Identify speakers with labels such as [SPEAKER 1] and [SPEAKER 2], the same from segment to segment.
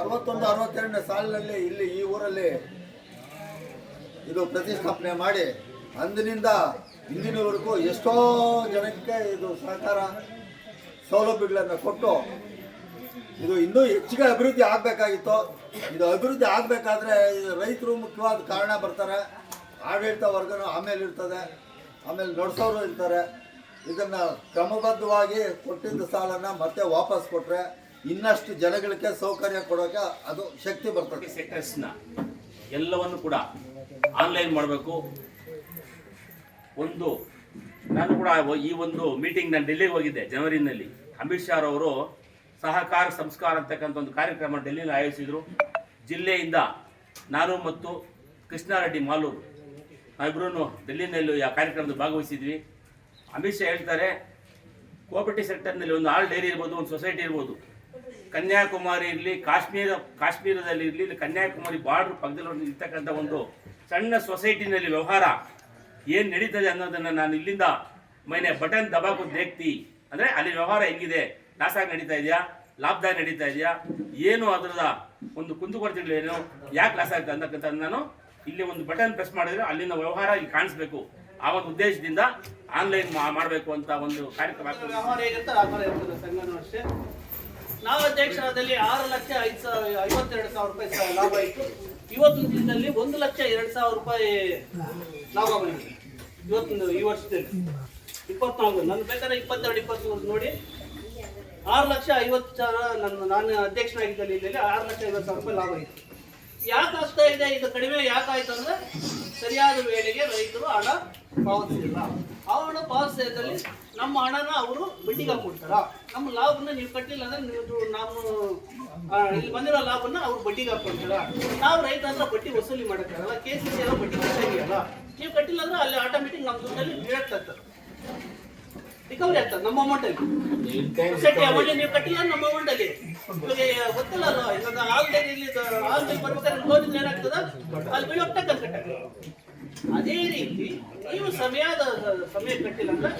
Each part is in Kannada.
[SPEAKER 1] ಅರವತ್ತೊಂದು, ಅರವತ್ತೆರಡನೇ ಸಾಲಿನಲ್ಲಿ ಇಲ್ಲಿ ಈ ಊರಲ್ಲಿ ಇದು ಪ್ರತಿಷ್ಠಾಪನೆ ಮಾಡಿ ಅಂದಿನಿಂದ ಇಂದಿನವರೆಗೂ ಎಷ್ಟೋ ಜನಕ್ಕೆ ಇದು ಸಹಕಾರ ಸೌಲಭ್ಯಗಳನ್ನು ಕೊಟ್ಟು ಇದು ಇನ್ನೂ ಹೆಚ್ಚಿಗೆ ಅಭಿವೃದ್ಧಿ ಆಗಬೇಕಾಗಿತ್ತು. ಇದು ಅಭಿವೃದ್ಧಿ ಆಗಬೇಕಾದ್ರೆ ರೈತರು ಮುಖ್ಯವಾದ ಕಾರಣ ಬರ್ತಾರೆ. ಆಡಳಿತ ವರ್ಗನೂ ಆಮೇಲೆ ಇರ್ತದೆ. ಆಮೇಲೆ ನಡೆಸೋರು ಇರ್ತಾರೆ. ಇದನ್ನು ಕ್ರಮಬದ್ಧವಾಗಿ ಕೊಟ್ಟಿದ್ದ ಸಾಲನ್ನು ಮತ್ತೆ ವಾಪಸ್ ಕೊಟ್ಟರೆ ಇನ್ನಷ್ಟು ಜನಗಳಿಗೆ ಸೌಕರ್ಯ ಕೊಡೋಕೆ ಅದು ಶಕ್ತಿ ಬರ್ತದೆ.
[SPEAKER 2] ಸೆಕ್ಟರ್ಸ್ನ ಎಲ್ಲವನ್ನು ಕೂಡ ಆನ್ಲೈನ್ ಮಾಡಬೇಕು. ಒಂದು, ನಾನು ಕೂಡ ಈ ಒಂದು ಮೀಟಿಂಗ್ ನಾನು ಡೆಲ್ಲಿಗೆ ಹೋಗಿದ್ದೆ ಜನವರಿನಲ್ಲಿ ಅಮಿತ್ ಶಾ ಅವರು ಸಹಕಾರ, ಸಂಸ್ಕಾರ ಅಂತಕ್ಕಂಥ ಒಂದು ಕಾರ್ಯಕ್ರಮ ಡೆಲ್ಲಿಯಲ್ಲಿ ಆಯೋಜಿಸಿದ್ರು. ಜಿಲ್ಲೆಯಿಂದ ನಾನು ಮತ್ತು ಕೃಷ್ಣಾರೆಡ್ಡಿ ಮಾಲೂರು ನಾವಿಬ್ಬರೂ ಡೆಲ್ಲಿನಲ್ಲಿ ಆ ಕಾರ್ಯಕ್ರಮದಲ್ಲಿ ಭಾಗವಹಿಸಿದ್ವಿ. ಅಮಿತ್ ಶಾ ಹೇಳ್ತಾರೆ ಕೋಪರೇಟಿವ್ ಸೆಕ್ಟರ್ನಲ್ಲಿ ಒಂದು ಆಲ್ ಡೈರಿ ಇರ್ಬೋದು, ಒಂದು ಸೊಸೈಟಿ ಇರ್ಬೋದು. ಕನ್ಯಾಕುಮಾರಿ ಇರಲಿ, ಕಾಶ್ಮೀರ, ಕಾಶ್ಮೀರದಲ್ಲಿ ಇರಲಿ, ಇಲ್ಲಿ ಕನ್ಯಾಕುಮಾರಿ ಬಾರ್ಡರ್ ಪಕ್ಕದಲ್ಲಿ ಇರ್ತಕ್ಕಂಥ ಒಂದು ಸಣ್ಣ ಸೊಸೈಟಿನಲ್ಲಿ ವ್ಯವಹಾರ ಏನು ನಡೀತದೆ ಅನ್ನೋದನ್ನು ನಾನು ಇಲ್ಲಿಂದ ಮೈನೆ ಬಟನ್ ದಬಾಕು ದೇಕ್ತಿ. ಅಂದರೆ ಅಲ್ಲಿ ವ್ಯವಹಾರ ಹೆಂಗಿದೆ? ಲಾಸಾಗಿ ನಡೀತಾ ಇದೆಯಾ? ಲಾಭದಾಗಿ ನಡೀತಾ ಇದೆಯಾ? ಏನು ಅದರದ ಒಂದು ಕುಂದುಕೊರತೆಗಳೇನು ಯಾಕೆ ಲಾಸ್ ಆಗ್ತದೆ ಅಂತಕ್ಕಂಥ ನಾನು ಇಲ್ಲಿ ಒಂದು ಬಟನ್ ಪ್ರೆಸ್ ಮಾಡಿದ್ರೆ ಅಲ್ಲಿನ ವ್ಯವಹಾರ ಇಲ್ಲಿ ಕಾಣಿಸ್ಬೇಕು. ಆ ಒಂದು ಉದ್ದೇಶದಿಂದ ಆನ್ಲೈನ್ ಮಾಡಬೇಕು ಅಂತ ಒಂದು ಕಾರ್ಯಕ್ರಮ
[SPEAKER 3] ನಾವು ಅಧ್ಯಕ್ಷರಾದಲ್ಲಿ ಆರು ಲಕ್ಷ ಐದು ಸಾವಿರ, ಐವತ್ತೆರಡು ಸಾವಿರ ರೂಪಾಯಿ ಲಾಭ ಇತ್ತು ಇವತ್ತಿನ ದಿನದಲ್ಲಿ ಒಂದು ಲಕ್ಷ ಎರಡು ಸಾವಿರ ರೂಪಾಯಿ ಲಾಭ ಬಂದಿದೆ. ಇವತ್ತಿನ ಈ ವರ್ಷದಲ್ಲಿ. ಇಪ್ಪತ್ನಾಲ್ಕು ನನ್ನ ಬೇಕಾದ್ರೆ ಇಪ್ಪತ್ತೆರಡು, ಇಪ್ಪತ್ಮೂರು ನೋಡಿ. ಆರು ಲಕ್ಷ ಐವತ್ತು ಸಾವಿರ ನನ್ನ, ನಾನು ಅಧ್ಯಕ್ಷನಾಗಿದ್ದಲ್ಲಿ ಇಲ್ಲಿ ಆರು ಲಕ್ಷ ಐವತ್ತು ಸಾವಿರ ರೂಪಾಯಿ ಲಾಭ ಇತ್ತು ಯಾಕೆ ಆಗ್ತಾ ಇದೆ? ಇದು ಕಡಿಮೆ ಯಾಕಾಯ್ತು ಅಂದ್ರೆ ಸರಿಯಾದ ವೇಳೆಗೆ ರೈತರು ಹಣ ಪಾವತಿಸಿಲ್ಲ ಆ ಹಣ ಪಾವತಿಸಿದಲ್ಲಿ ನಮ್ಮ ಹಣನ ಅವರು ಬಡ್ಡಿಗೆ ಹಾಕೊಡ್ತಾರ ನಮ್ಮ ಲಾಭನ ನೀವು ಕಟ್ಟಿಲ್ಲ ಅಂದ್ರೆ ನೀವು ನಾವು ಇಲ್ಲಿ ಬಂದಿರೋ ಲಾಭನ ಅವ್ರು ಬಡ್ಡಿಗೆ ಹಾಕೊಡ್ತಾರ ನಾವು ರೈತ ಹತ್ರ ಬಡ್ಡಿ ವಸೂಲಿ ಮಾಡೋಕ್ಕಾಗಲ್ಲ ಕೆ ಸಿ ಸಿ ಎಲ್ಲ ಬಡ್ಡಿ ಕಟ್ಟಿಲ್ಲ ನೀವು ಕಟ್ಟಿಲ್ಲ ಅಂದ್ರೆ ಅಲ್ಲಿ ಆಟೋಮೆಟಿಕ್ ನಮ್ಮ ದುಡ್ಡಲ್ಲಿ ಡಿಡಕ್ಟ್ ಆಗ್ತದೆ. ರಿಕವರಿ ಆಗ್ತದೆ ನಮ್ಮ ಅಮೌಂಟ್ ಅಲ್ಲಿ. ಸೊಸೈಟಿ ಅಮೌಂಟ್ ನೀವು ಕಟ್ಟಿಲ್ಲ ನಮ್ಮ ಅಮೌಂಟ್ ಅಲ್ಲಿ. ಇವಾಗ ಗೊತ್ತಿಲ್ಲ ಅಲ್ಲ ಇವಾಗ ಆಲ್ರೆಡಿ ಇಲ್ಲಿ ಆಲ್ರೆಡಿ ಬರ್ಬೇಕಾದ್ರೆ ಲೋನ್ ಏನಾಗ್ತದ? ಅಲ್ಲಿ ಬಿಲ್ ಹೋಗ್ತಕ್ಕಂತ ಕಟ್ಟಕ್ಕೆ ಅದೇ ರೀತಿ ನೀವು ಸಮಯದ ಸಮಯ ಕಟ್ಟಿಲ್ಲ ಅಂದ್ರೆ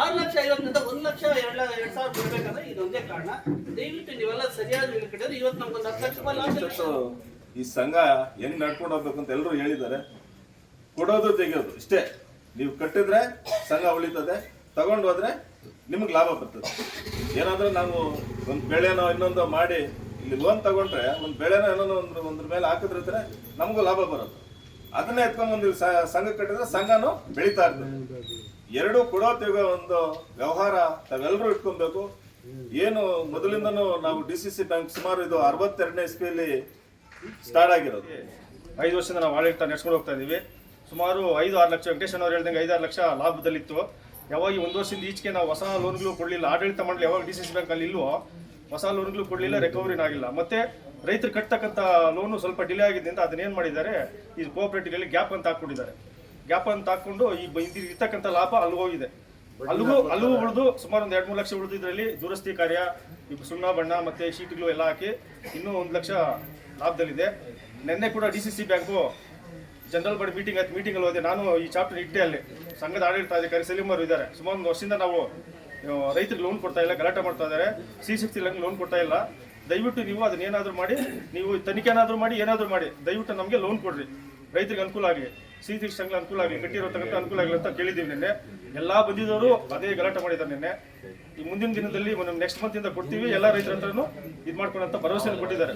[SPEAKER 3] ಆರು ಲಕ್ಷ ಐವತ್ತರಿಂದ ಒಂದು ಲಕ್ಷ ಎರಡು ಎರಡು ಸಾವಿರ ಬರ್ಬೇಕಂದ್ರೆ ಇದೊಂದೇ ಕಾರಣ. ದಯವಿಟ್ಟು ನೀವೆಲ್ಲ ಸರಿಯಾದ ಹೇಳಿ ಕಟ್ಟಿದ್ರೆ ಇವತ್ತು ನಮ್ಗೊಂದು ಹತ್ತು ಲಕ್ಷ ರೂಪಾಯಿ ಲಾಭ
[SPEAKER 4] ಇವತ್ತು ಈ ಸಂಘ ಹೆಂಗ್ ನಡ್ಕೊಂಡು ಹೋಗ್ಬೇಕು ಅಂತ ಎಲ್ಲರೂ ಹೇಳಿದ್ದಾರೆ. ಕೊಡೋದು ತೆಗೆಯೋದು, ಇಷ್ಟೇ. ನೀವು ಕಟ್ಟಿದ್ರೆ ಸಂಘ ಉಳಿತದೆ, ತಗೊಂಡು ಹೋದ್ರೆ ನಿಮ್ಗೆ ಲಾಭ ಬರ್ತದೆ. ಏನಾದ್ರೂ ನಾವು ಒಂದು ಬೆಳೆನೋ ಇನ್ನೊಂದು ಮಾಡಿ, ಇಲ್ಲಿ ಲೋನ್ ತಗೊಂಡ್ರೆ ಒಂದು ಬೆಳೆನೋ ಏನೋ ಒಂದು ಒಂದ್ರ ಮೇಲೆ ಹಾಕಿದ್ರೆ ನಮಗೂ ಲಾಭ ಬರೋದು ಅದನ್ನೇ ಎತ್ಕೊಂಡ್ ಒಂದು ಸ- ಸಂಘ ಕಟ್ಟಿದ್ರೆ ಸಂಘನೂ ಬೆಳೀತಾ ಇರ್ತದೆ. ಎರಡು ಕೊಡೋ ತೆಗೋ ಒಂದು ವ್ಯವಹಾರ ತಾವೆಲ್ಲರೂ ಇಟ್ಕೊಬೇಕು. ಏನು ಮೊದಲಿಂದನೂ ನಾವು ಡಿ ಸಿ ಸಿ ಬ್ಯಾಂಕ್ ಸುಮಾರು ಇದು ಅರವತ್ತೆರಡನೇ ಇಸ್ವಿಯಲ್ಲಿ ಸ್ಟಾರ್ಟ್ ಆಗಿರೋದು.
[SPEAKER 5] ಐದು ವರ್ಷದಿಂದ ನಾವು ಆಡಳಿತ ನಡೆಸ್ಕೊಂಡು ಹೋಗ್ತಾ ಇದ್ದೀವಿ. ಸುಮಾರು ಐದು ಆರು ಲಕ್ಷ, ವೆಂಕಟೇಶ್ ಅವ್ರು ಹೇಳ್ದಂಗೆ ಐದಾರು ಲಕ್ಷ ಲಾಭದಲ್ಲಿತ್ತು. ಯಾವಾಗ ಒಂದು ವರ್ಷದಿಂದ ಈಚೆಗೆ ನಾವು ಹೊಸ ಲೋನ್ಗಳು ಕೊಡಲಿಲ್ಲ, ಆಡಳಿತ ಮಂಡಳಿ ಯಾವಾಗ ಡಿ ಸಿ ಸಿ ಬ್ಯಾಂಕಲ್ಲಿ ಇಲ್ವೋ, ಹೊಸ ಲೋನ್ಗಳು ಕೊಡಲಿಲ್ಲ ರಿಕವರಿನ ಆಗಿಲ್ಲ. ಮತ್ತೆ ರೈತರು ಕಟ್ತಕ್ಕಂಥ ಲೋನು ಸ್ವಲ್ಪ ಡಿಲೇ ಆಗಿದ್ದರಿಂದ ಅದನ್ನೇನು ಮಾಡಿದ್ದಾರೆ? ಈ ಕೋಆಪರೇಟಿವ್ಗಳಲ್ಲಿ ಗ್ಯಾಪ್ ಅಂತ ಹಾಕ್ಕೊಂಡಿದ್ದಾರೆ. ಗ್ಯಾಪ್ ಅಂತ ಹಾಕ್ಕೊಂಡು ಈ ಇರ್ತಕ್ಕಂಥ ಲಾಭ ಅಲ್ಲಿ ಹೋಗಿದೆ. ಅಲ್ಲಿಗೂ ಅಲ್ಲಿಗೂ ಉಳಿದು ಸುಮಾರು ಒಂದು ಎರಡು ಮೂರು ಲಕ್ಷ ಉಳಿದು ಇದರಲ್ಲಿ ದುರಸ್ತಿ ಕಾರ್ಯ ಈ ಸುಣ್ಣ ಬಣ್ಣ ಮತ್ತೆ ಶೀಟ್ಗಳು ಎಲ್ಲ ಹಾಕಿ ಇನ್ನೂ ಒಂದು ಲಕ್ಷ ಲಾಭದಲ್ಲಿದೆ. ನಿನ್ನೆ ಕೂಡ D C C bank general body meeting ಆಯ್ತು ಮೀಟಿಂಗಲ್ಲಿ ಹೋದೆ. ನಾನು ಈ ಚಾಪ್ಟರ್ ಇಟ್ಟೆ ಅಲ್ಲಿ. ಸಂಘದ ಆಡಳಿತಾಧಿಕಾರಿ ಸಲೀಮ್ ಅವರು ಇದ್ದಾರೆ. ಸುಮಾರು ಒಂದು ವರ್ಷದಿಂದ ನಾವು ರೈತರಿಗೆ ಲೋನ್ ಕೊಡ್ತಾ ಇಲ್ಲ ಗಲಾಟೆ ಮಾಡ್ತಾ ಇದ್ದಾರೆ. ಸಿ ಸಿಕ್ಸ್ಟಿ ಲೋನ್ ಕೊಡ್ತಾ ಇಲ್ಲ. ದಯವಿಟ್ಟು ನೀವು ಅದನ್ನ ಏನಾದರೂ ಮಾಡಿ, ನೀವು ತನಿಖೆ ಏನಾದರೂ ಮಾಡಿ ಏನಾದರೂ ಮಾಡಿ. ದಯವಿಟ್ಟು ನಮಗೆ ಲೋನ್ ಕೊಡ್ರಿ. ರೈತರಿಗೆ ಅನುಕೂಲ ಆಗಲಿ ಸಿಟಿ ಸಂಘ ಅನುಕೂಲ ಆಗಲಿ ತನಕ ಅನುಕೂಲ ಆಗಲಿ ಅಂತ ಕೇಳಿದ್ದೀವಿ ನಿನ್ನೆ. ಎಲ್ಲ ಬಂದಿದ್ದವರು ಅದೇ ಗಲಾಟೆ ಮಾಡಿದ್ದಾರೆ ನಿನ್ನೆ. ಈ ಮುಂದಿನ ದಿನದಲ್ಲಿ ನೆಕ್ಸ್ಟ್ ಮಂತ್ ಇಂದ ಕೊಡ್ತೀವಿ. ಎಲ್ಲ ರೈತರ ಹತ್ರನೂ ಇದು ಮಾಡ್ಕೊಳ್ಳೋ ಅಂತ ಭರವಸೆ ಕೊಟ್ಟಿದ್ದಾರೆ